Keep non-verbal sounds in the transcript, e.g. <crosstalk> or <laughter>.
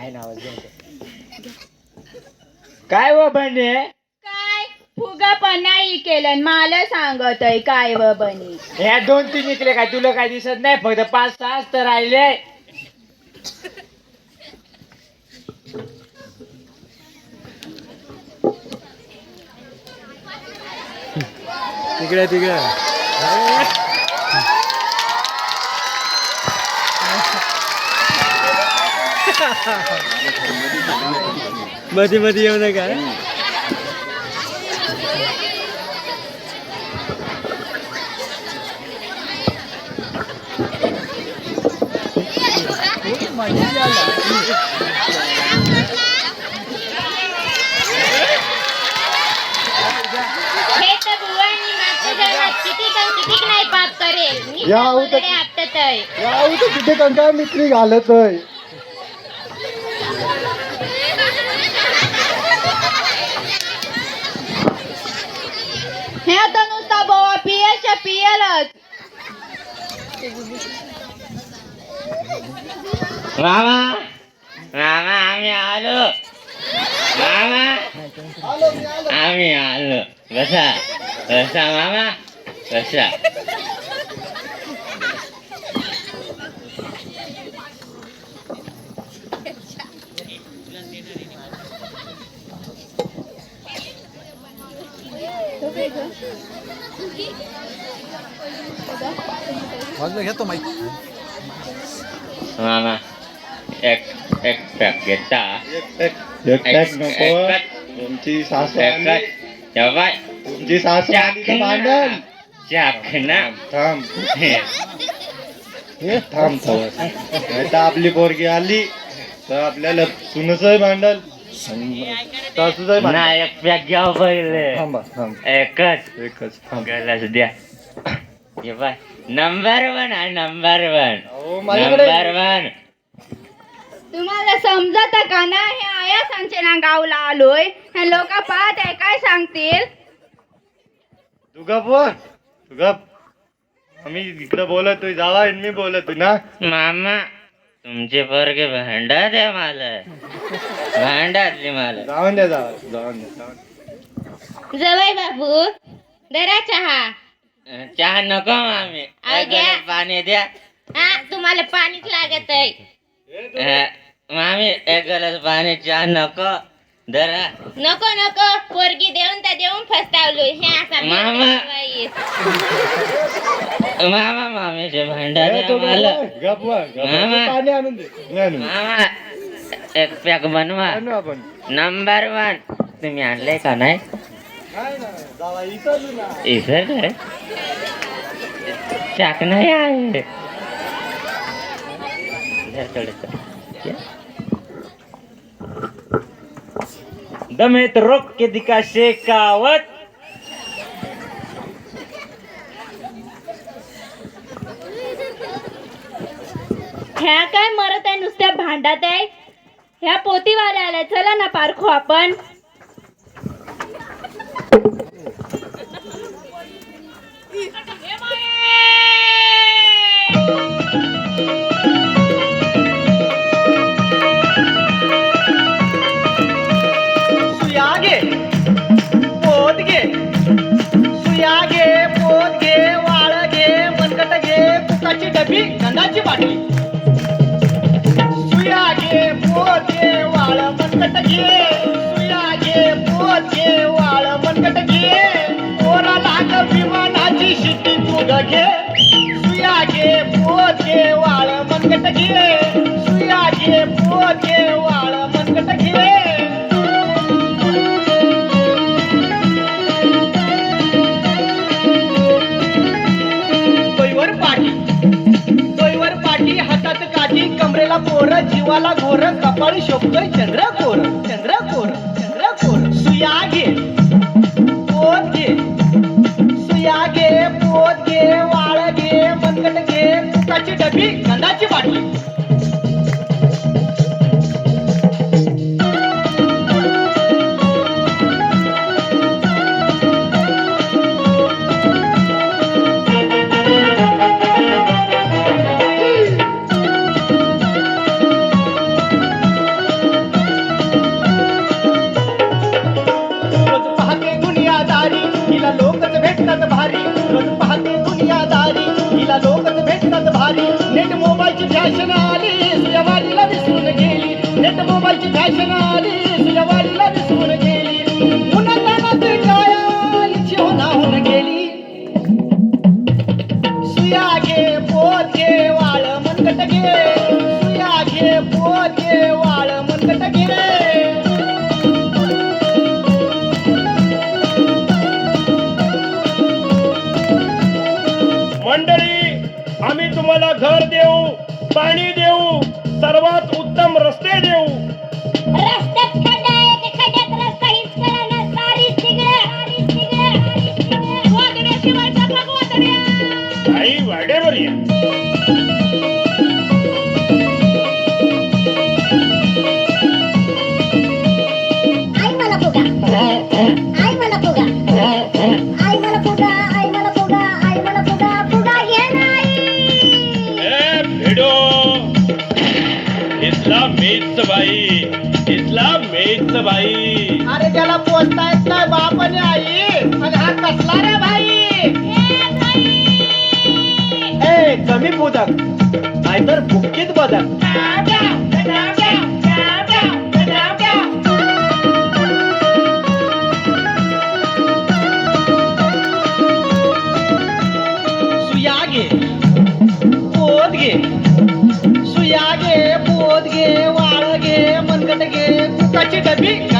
आहे नाव काय व बने काय? फुगा पण नाही केलं मला सांगत आहे काय व बनी ह्या दोन तीन निघले काय तुला काय दिसत नाही? फक्त पाच सहा तर राहिले. तिकडे तिकडे. मध्ये मध्ये येऊ नका. हे तर बुवानी मागच्या जन्मात किती कण किती मामा मामा आम्ही आलो मामा आम्ही आलो बसा बसा मामा बसा घेतो माहिती मामा एक एक पॅक घेता एकटाच नको तुमची सासू आली जेव्हा तुमची सासू आली तर भांडण चाकणा थांब हे थांब तर आपली पोरगी आली. तर आपल्याला सुनच भांडल सासूच भांडल ना एक पॅक घ्या पहिले. थांबा थांब. एकच. एकच थांब. गलास द्या. <laughs> हे पाय नंबर वन आहे नंबर वन नंबर वन तुम्हाला समजत का ना? हे आया सांगचे ना गावला आलोय. हे लोक पाहत आहे काय सांगतील? तू गप वर तू गप आम्ही इकडे बोलतोय जावा आणि मी बोलतोय ना? मामा तुमचे पोरगे भांडत आहे मला. भांडातली मला. जाऊन द्या जावा. जाऊन द्या जाऊन द्या. जवळ बाबू दरा चहा. चहा नको मामी. घ्या. ग्लास पाणी द्या. हा तुम्हाला पाणीच लागत आहे मामी एक ग्लास पाणी चहा नको. जरा नको नको. पोरगी देऊन तर देऊन फसतावलो हे असा मामा. मामा मामीचे ए, आहे तू गप मला वर, गप वर, गप वर. मामा. पाणी आणून दे. नाही आणून दे. मामा एक पॅक बनवा. आणू आपण. नंबर वन तुम्ही आणले का नाही? नाही ना जावा इथं ना है चाक नहीं क्या? दमेत रोक के दिका शेकावत ह्या काय मरत आहे नुसत्या भांडात आहे? ह्या पोतीवाल्या आल्या चला ना पारखू आपण. मग घे सुया घे पोचे घे वाळ मनगट घे. सुया घे पोचे वाळ मनगट घे. तोयवर पाठी तोयवर पाठी हातात काठी कमरेला पोर जीवाला घोर कपाळी शोभतोय चंद्र कोर चंद्र कोर चंद्र कोर सुया घे कापसाची डबी गंधाची बाटली. लोकच भेटतात भारी. फॅशन आली सुयावारीला विसरून गेली. नेट मोबाईलची फॅशन आली. पाणी देऊ. सर्वात उत्तम रस्ते देऊ. बाई. इस्लाम मेच बाई. अरे त्याला बोलता येत नाही बाप आणि आई? आणि हा कसला रे भाई ए कमी पुदक नाहीतर भुकीत बदक Big